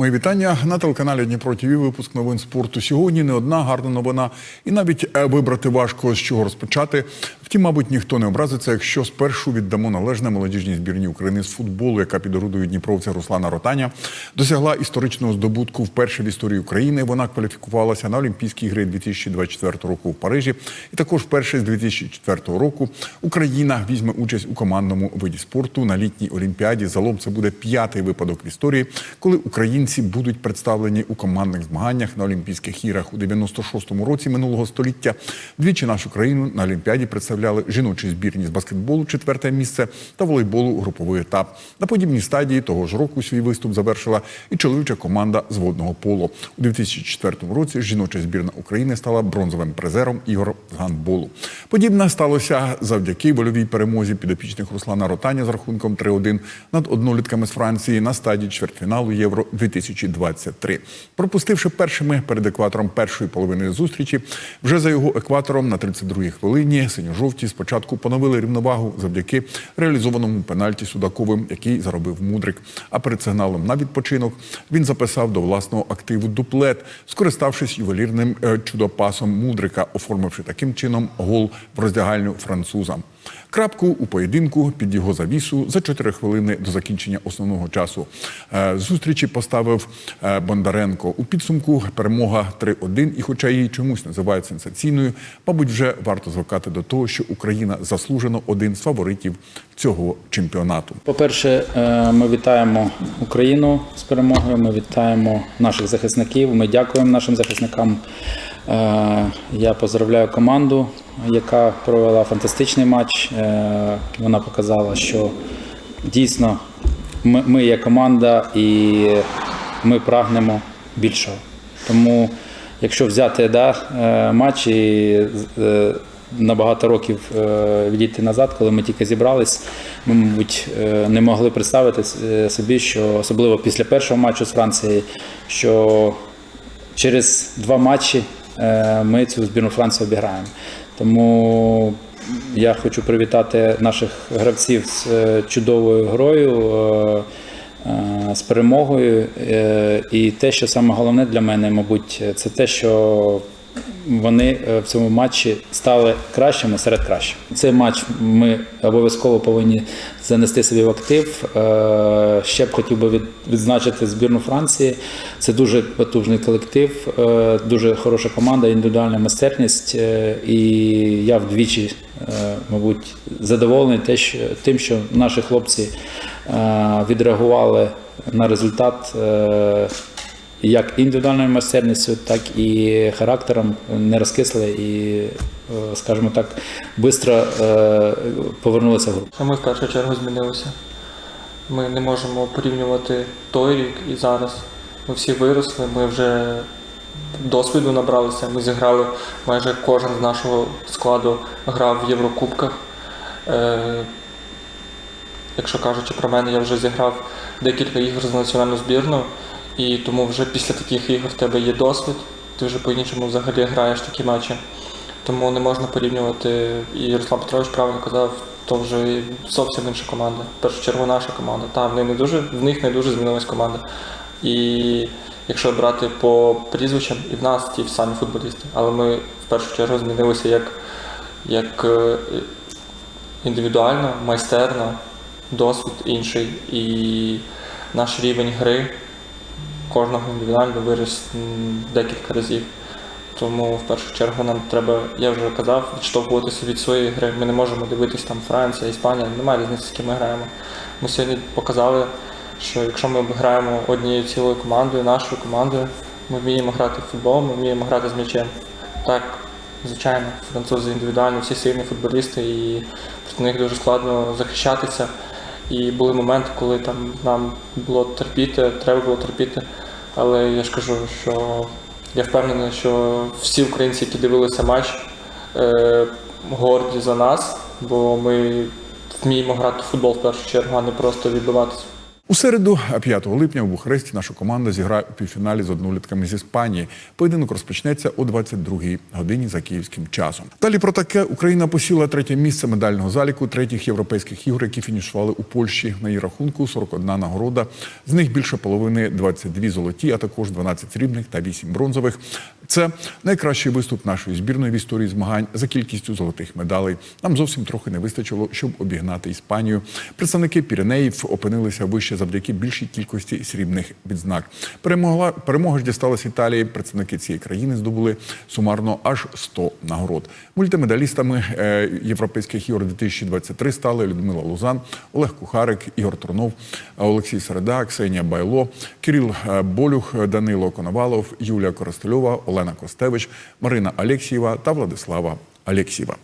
Мої вітання на телеканалі Дніпро ТВ. Випуск новин спорту. Сьогодні не одна гарна новина, і навіть е, вибрати важко з чого розпочати. Втім, мабуть, ніхто не образиться, якщо спершу віддамо належне молодіжній збірній України з футболу, яка під орудою дніпровця Руслана Ротаня досягла історичного здобутку вперше в історії України. Вона кваліфікувалася на Олімпійські ігри 2024 року в Парижі. І також вперше з 2004 року Україна візьме участь у командному виді спорту на літній олімпіаді. Залом це буде п'ятий випадок в історії, коли українці будуть представлені у командних змаганнях на Олімпійських іграх у 96-му році минулого століття. Двічі нашу країну на Олімпіаді представляли жіночі збірні з баскетболу, четверте місце та волейболу груповий етап. На подібній стадії того ж року свій виступ завершила і чоловіча команда з водного полу. У 2004 році жіноча збірна України стала бронзовим призером ігор з гандболу. Подібне сталося завдяки вольовій перемозі підопічних Руслана Ротаня з рахунком 3-1 над однолітками з Франції на стадії чвертьфіналу Євро 2023. Пропустивши першими перед екватором першої половини зустрічі, вже за його екватором на 32-й хвилині синьо-жовті спочатку поновили рівновагу завдяки реалізованому пенальті Судаковим, який заробив мудрик. А перед сигналом на відпочинок він записав до власного активу дуплет, скориставшись ювелірним е, чудопасом мудрика, оформивши таким чином гол в роздягальню французам. Крапку у поєдинку під його завісу за 4 хвилини до закінчення основного часу е, зустрічі поставив е, Бондаренко. У підсумку перемога 3-1. І, хоча її чомусь називають сенсаційною, мабуть, вже варто звикати до того, що Україна заслужено один з фаворитів цього чемпіонату. По-перше, е, ми вітаємо Україну з перемогою. Ми вітаємо наших захисників. Ми дякуємо нашим захисникам. Е, Я поздравляю команду, яка провела фантастичний матч. Е, Вона показала, що дійсно ми, є команда і ми прагнемо більшого. Тому, якщо взяти да, е, матч і на багато років відійти назад, коли ми тільки зібрались, ми, мабуть, не могли представити собі, що особливо після першого матчу з Францією, що через два матчі ми цю збірну Франції обіграємо. Тому я хочу привітати наших гравців з е, чудовою грою, е, е, з перемогою. Е, І те, що саме головне для мене, мабуть, це те, що вони е, в цьому матчі стали кращими серед кращих. Цей матч ми обов'язково повинні занести собі в актив. Е, Ще б хотів би відзначити збірну Франції. Це дуже потужний колектив, е, дуже хороша команда, індивідуальна майстерність. І я вдвічі, мабуть, задоволений тим, що наші хлопці відреагували на результат. Е, як індивідуальною майстерністю, так і характером не розкисли і, е, скажімо так, швидко повернулися в гру. Що ми в першу чергу змінилися. Ми не можемо порівнювати той рік і зараз. Ми всі виросли, ми вже досвіду набралися. Ми зіграли майже кожен з нашого складу грав в Єврокубках. Е, якщо кажучи про мене, я вже зіграв декілька ігор з національною збірною, і тому вже після таких ігор в тебе є досвід, ти вже по-іншому взагалі граєш такі матчі. Тому не можна порівнювати, і Руслан Петрович правильно казав, то вже зовсім інша команда. В першу чергу наша команда. Та, в, них не дуже, в них не дуже змінилась команда. І якщо брати по прізвищам, і в нас ті самі футболісти. Але ми в першу чергу змінилися як, як е, індивідуально, майстерно, досвід інший. І наш рівень гри кожного індивідуально виріс декілька разів. Тому в першу чергу нам треба, я вже казав, відштовхуватися від своєї гри. Ми не можемо дивитись там Франція, Іспанія, немає різниці, з ким ми граємо. Ми сьогодні показали, що якщо ми граємо однією цілою командою, нашою командою, ми вміємо грати в футбол, ми вміємо грати з м'ячем. Так, звичайно, французи індивідуально, всі сильні футболісти, і проти них дуже складно захищатися. І були моменти, коли там нам було терпіти, треба було терпіти. Але я ж кажу, що я впевнений, що всі українці, які дивилися матч, е, горді за нас, бо ми вміємо грати в футбол в першу чергу, а не просто відбиватися. У середу, 5 липня, у Бухаресті наша команда зіграє у півфіналі з однолітками з Іспанії. Поєдинок розпочнеться о 22-й годині за київським часом. Далі про таке Україна посіла третє місце медального заліку третіх європейських ігор, які фінішували у Польщі. На її рахунку 41 нагорода. З них більше половини 22 золоті, а також 12 срібних та 8 бронзових. Це найкращий виступ нашої збірної в історії змагань за кількістю золотих медалей. Нам зовсім трохи не вистачило, щоб обігнати Іспанію. Представники Піренеїв опинилися вище завдяки більшій кількості срібних відзнак. Перемогла перемога ж дісталась Італії. Представники цієї країни здобули сумарно аж 100 нагород. Мультимедалістами е, європейських ігор 2023 стали Людмила Лузан, Олег Кухарик, Ігор Тронов, Олексій Середа, Ксенія Байло, Кирил е, Болюх, Данило Коновалов, Юлія Коростельова, Олена Костевич, Марина Алєксієва та Владислава Алєксєва.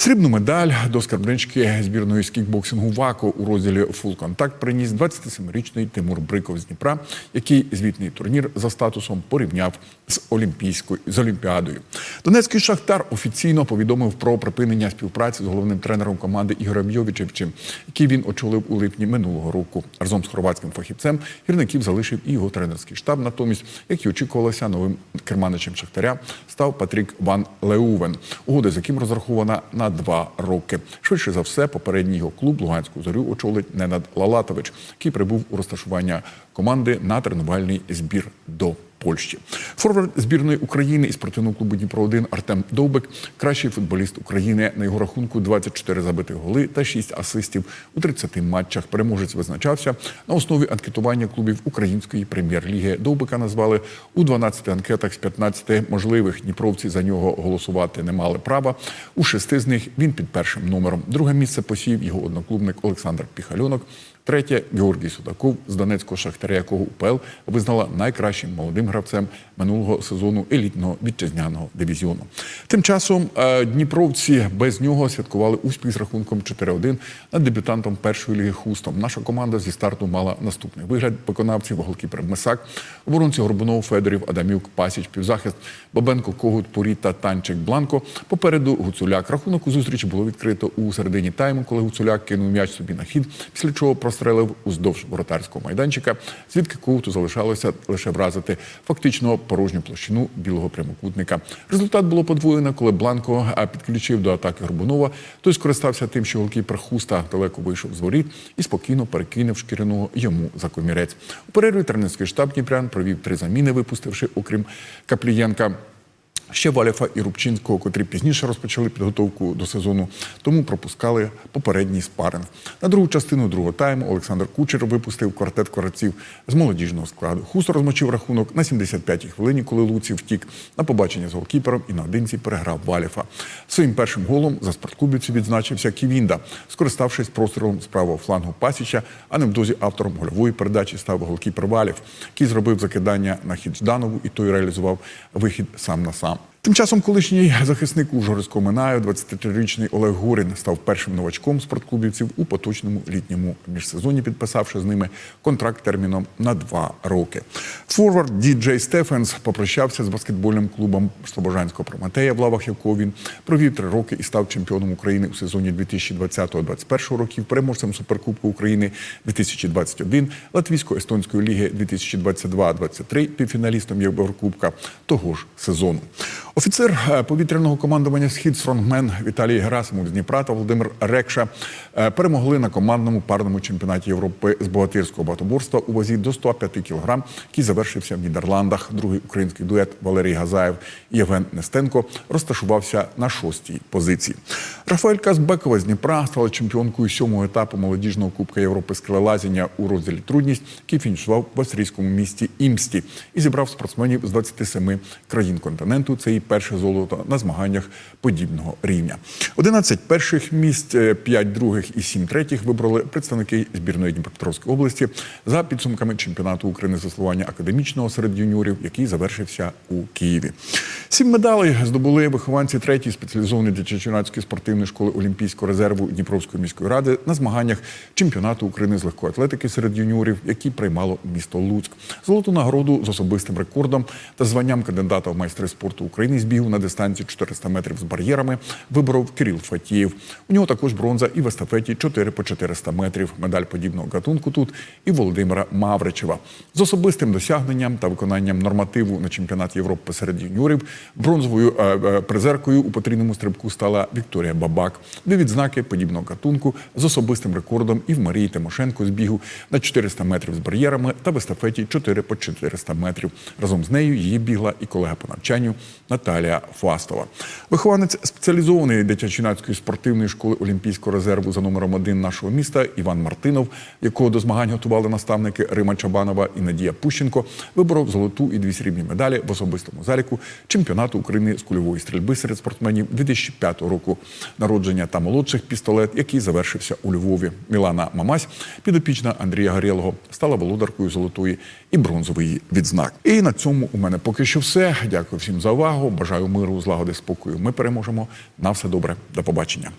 Срібну медаль до скарбнички збірної з кікбоксингу ВАКО у розділі «Фул контакт» приніс 27-річний Тимур Бриков з Дніпра, який звітний турнір за статусом порівняв з Олімпійською з Олімпіадою. Донецький шахтар офіційно повідомив про припинення співпраці з головним тренером команди Ігорем Йовічевичем, який він очолив у липні минулого року. Разом з хорватським фахівцем гірників залишив і його тренерський штаб. Натомість, як і очікувалося, новим керманичем Шахтаря став Патрік Ван Леувен, угода з яким розрахована на два роки. Швидше за все, попередній його клуб Луганську зорю очолить Ненад Лалатович, який прибув у розташування команди на тренувальний збір до. Польщі форвард збірної України і спортивного клубу Дніпро 1 Артем Довбик, кращий футболіст України. На його рахунку 24 забитих голи та 6 асистів у 30 матчах. Переможець визначався на основі анкетування клубів української прем'єр-ліги. Довбика назвали у 12 анкетах з 15 можливих. Дніпровці за нього голосувати не мали права. У шести з них він під першим номером. Друге місце посів його одноклубник Олександр Піхальонок. Третє Георгій Судаков з Донецького шахтаря, якого УПЛ визнала найкращим молодим гравцем минулого сезону елітного вітчизняного дивізіону. Тим часом е, дніпровці без нього святкували успіх з рахунком 4-1 над дебютантом першої ліги Хустом. Наша команда зі старту мала наступний вигляд виконавців голкіпер Месак, оборонці Горбунов, Федорів, Адамюк, Пасіч, півзахист, Бабенко, Когут, Пурі та Танчик Бланко. Попереду Гуцуляк. Рахунок у зустрічі було відкрито у середині тайму, коли Гуцуляк кинув м'яч собі на хід, після чого прострелив уздовж воротарського майданчика, звідки Когуту залишалося лише вразити фактично порожню площину білого прямокутника. Результат було подвоєно, коли Бланко підключив до атаки Горбунова. Той скористався тим, що голкіпер Хуста далеко вийшов з воріт і спокійно перекинув шкірину йому за комірець. У перерві тренерський штаб Дніпрян провів три заміни, випустивши, окрім Каплієнка. Ще Валєфа і Рубчинського, котрі пізніше розпочали підготовку до сезону, тому пропускали попередній спаринг. На другу частину другого тайму Олександр Кучер випустив квартет кварців з молодіжного складу. Хусто розмочив рахунок на 75-й хвилині, коли Луців втік на побачення з голкіпером і наодинці переграв Валєфа. Своїм першим голом за спортклубівців відзначився Ківінда, скориставшись прострілом з правого флангу Пасіча, а невдовзі автором гольової передачі став голкіпер Валєв, який зробив закидання на хід Жданову, і той реалізував вихід сам на сам. Тим часом колишній захисник Ужгородського Минаю, 23-річний Олег Гурін, став першим новачком спортклубівців у поточному літньому міжсезоні, підписавши з ними контракт терміном на два роки. Форвард Діджей Стефенс попрощався з баскетбольним клубом Слобожанського Прометея, в лавах якого він провів три роки і став чемпіоном України у сезоні 2020-2021 років, переможцем Суперкубку України 2021, Латвійсько-естонської ліги 2022-2023, півфіналістом Єврокубка того ж сезону. Офіцер е, повітряного командування Схід Стронгмен Віталій Герасимов з Дніпра та Володимир Рекша е, перемогли на командному парному чемпіонаті Європи з богатирського багатоборства у вазі до 105 кг, який завершився в Нідерландах. Другий український дует Валерій Газаєв і Євген Нестенко розташувався на шостій позиції. Рафаель Казбекова з Дніпра стала чемпіонкою сьомого етапу молодіжного кубка Європи з у розділі трудність, який фінішував в австрійському місті Імсті і зібрав спортсменів з 27 країн континенту. Це і перше золото на змаганнях подібного рівня. 11 перших місць, 5 других і 7 третіх вибрали представники збірної Дніпропетровської області за підсумками чемпіонату України з веслування академічного серед юніорів, який завершився у Києві. Сім медалей здобули вихованці третьої спеціалізованої дитячо-юнацької спортивної школи Олімпійського резерву Дніпровської міської ради на змаганнях чемпіонату України з легкої атлетики серед юніорів, які приймало місто Луцьк. Золоту нагороду з особистим рекордом та званням кандидата в майстри спорту України з бігу на дистанції 400 метрів з бар'єрами виборов Кирил Фатієв. У нього також бронза і в естафеті 4 по 400 метрів. Медаль подібного гатунку тут і Володимира Мавричева. З особистим досягненням та виконанням нормативу на чемпіонат Європи серед юніорів бронзовою е, е, призеркою у потрійному стрибку стала Вікторія Бабак. Дві відзнаки подібного гатунку з особистим рекордом і в Марії Тимошенко з бігу на 400 метрів з бар'єрами та в естафеті 4 по 400 метрів. Разом з нею її бігла і колега по навчанню Наталія Фастова. Вихованець спеціалізованої дитячо-юнацької спортивної школи Олімпійського резерву за номером один нашого міста Іван Мартинов, якого до змагань готували наставники Рима Чабанова і Надія Пущенко, виборов золоту і дві срібні медалі в особистому заліку чемпіонату України з кульової стрільби серед спортсменів 2005 року народження та молодших пістолет, який завершився у Львові. Мілана Мамась, підопічна Андрія Горєлого, стала володаркою золотої і бронзової відзнак. І на цьому у мене поки що все. Дякую всім за увагу. Бажаю миру, злагоди, спокою. Ми переможемо. На все добре. До побачення.